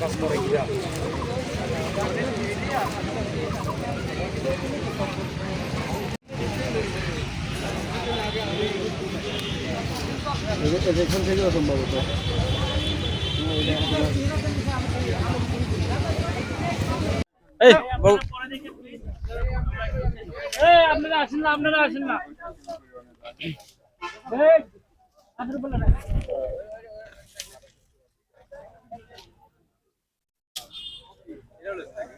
কাজ করে কিনা এখান থেকেও সম্ভবত এই আপনারা আসেন না আপনারা আসেন না এই আপনারা বলেন না স্যার এই যে- আচ্ছা, এই যে কবর যাদের আছে তাদের অনুমতির ব্যাপার আছে আপনারা একটু কিচ্ছু নেই। খালি কাপড় পরে আছে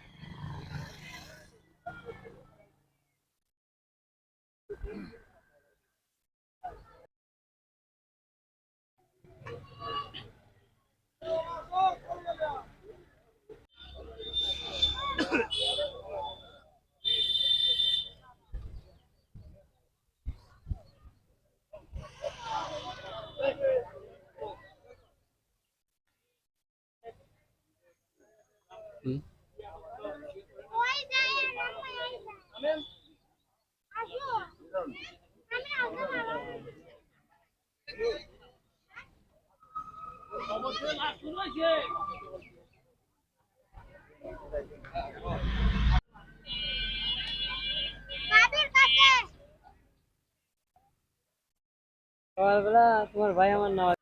তোমার ভাই আমার নামাজ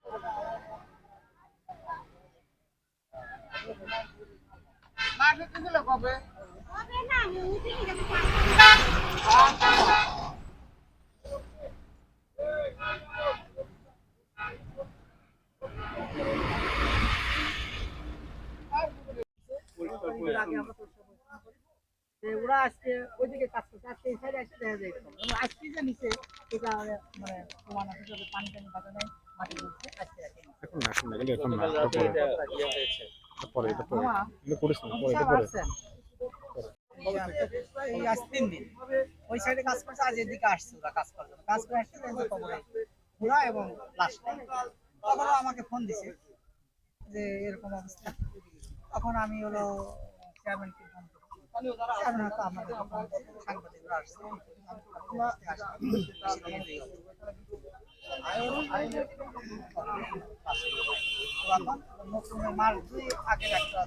হবে না আমি উঠে গেছি যে ওরা আজকে ওইদিকে কাজ করছে আজকে এই সাইডে এসে দেখা যায় আজকে যে নিচে এটা মানে প্রমাণ আছে পানি টানি বাঁধা নেই মাটি উঠছে আজকে এখন না এখন না এখন না এটা পরে এটা পরে। এটা করিস না পরে এটা পরে। এই আজ তিন দিন। ওই সাইডে কাজ করছে আজ এদিকে আসছে ওরা কাজ করার জন্য কাজ করে আসছে খবর পুরা এবং লাশটা তখন আমাকে ফোন দিছে যে এরকম অবস্থা। তখন আমি হলো চেয়ারম্যানকে ফোন চেয়ারম্যান হয়তো আমাদের সাংবাদিকরা আসছে। নতুন মাস দুই আগের একটা